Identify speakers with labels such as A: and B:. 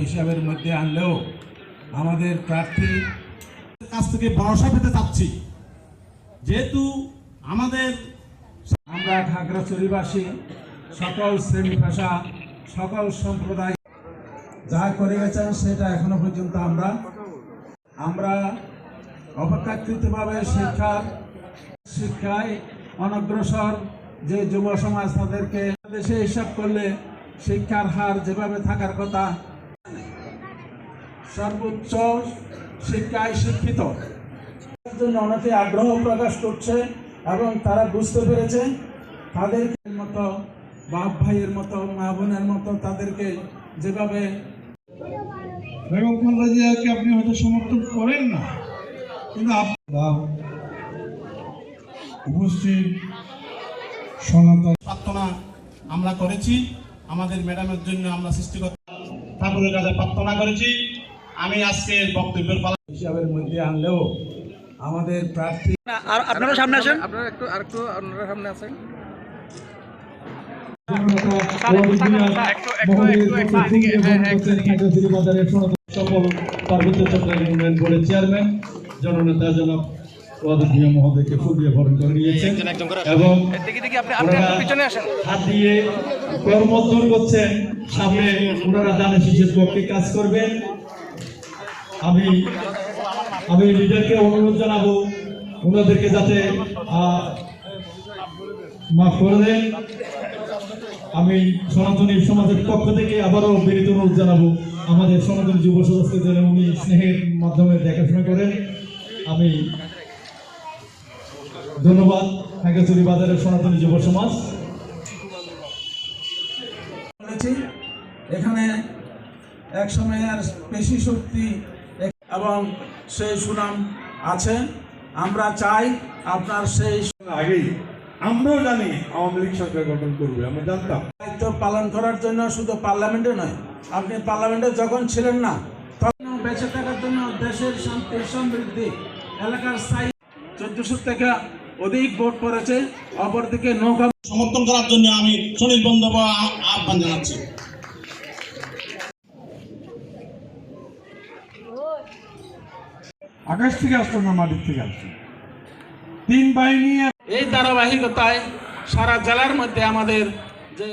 A: হিসেবে
B: মধ্যে আনলেও আমাদের
C: কাছ থেকে পেতে চাচ্ছি। যেহেতু আমাদের
B: আমরা খাগড়াছড়িবাসী সকল শ্রেণি ভাষা সকল সম্প্রদায় যা করে গেছেন সেটা এখনও পর্যন্ত আমরা আমরা অপেক্ষাকৃতভাবে শিক্ষার শিক্ষায় অনগ্রসর যে যুব সমাজ তাদেরকে দেশে হিসাব করলে শিক্ষার হার যেভাবে থাকার কথা, সর্বোচ্চ শিক্ষায় শিক্ষিত। জন্য অনেকে আগ্রহ প্রকাশ করছে এবং তারা বুঝতে পেরেছে তাদের মতো, বাপ ভাইয়ের মতো, মা বোনের মতো তাদেরকে যেভাবে
C: বেগম জিয়াকে আপনি হয়তো সমর্থন করেন না, কিন্তু আপনার উপস্থিত সনাতন প্রার্থনা আমরা করেছি। আমাদের ম্যাডামের জন্য আমরা সৃষ্টিকর্তা ঠাকুরের কাছে প্রার্থনা করেছি। আমি আজকে বক্তব্যের পালা
B: হিসাবের মধ্যে আনলেও আমাদের প্রার্থী
D: আর আপনারা সামনে আসেন।
E: আপনারা একটু আরেকটু আপনারা সামনে আছেন
A: সকল পার্বত্য চট্টগ্রাম ইউনিয়ন বোর্ডের চেয়ারম্যান জননেতা জনাব মিয়া মহোদয়কে ফুল দিয়ে বরণ করে নিয়েছেন। এবং হাত দিয়ে কর্মোদ্ধার করছেন। সামনে ওনারা দানে শিশের পক্ষে কাজ করবেন। আমি আমি লিডারকে অনুরোধ জানাব ওনাদেরকে যাতে মাফ করে দেন। আমি সনাতনী সমাজের পক্ষ থেকে আবারও বিনীত অনুরোধ জানাব আমাদের সনাতনী যুব সদস্যকে যেন উনি স্নেহের মাধ্যমে দেখাশোনা করেন। আমি ধন্যবাদ। খাগড়াছড়ি বাজারের সনাতনী যুব সমাজ।
B: এখানে এক সময়ের পেশি শক্তি এবং সেই সুনাম আছে। আমরা চাই আপনার সেই
C: আগেই আমরাও জানি আওয়ামী লীগ সরকার গঠন করবে আমরা জানতাম।
B: দায়িত্ব পালন করার জন্য শুধু পার্লামেন্টে নয় আপনি পার্লামেন্টে যখন ছিলেন না তখন বেঁচে থাকার জন্য দেশের শান্তি সমৃদ্ধি এলাকার স্থায়ী চোদ্দশো থেকে অধিক ভোট পড়েছে অপরদিকে নৌকা
C: সমর্থন করার জন্য আমি সুনীল বন্দ্যোপাধ্যায় আহ্বান জানাচ্ছি। আকাশ থেকে আসতো না মাটির থেকে আসতো তিন বাহিনী
B: এই ধারাবাহিকতায় সারা জেলার মধ্যে আমাদের যে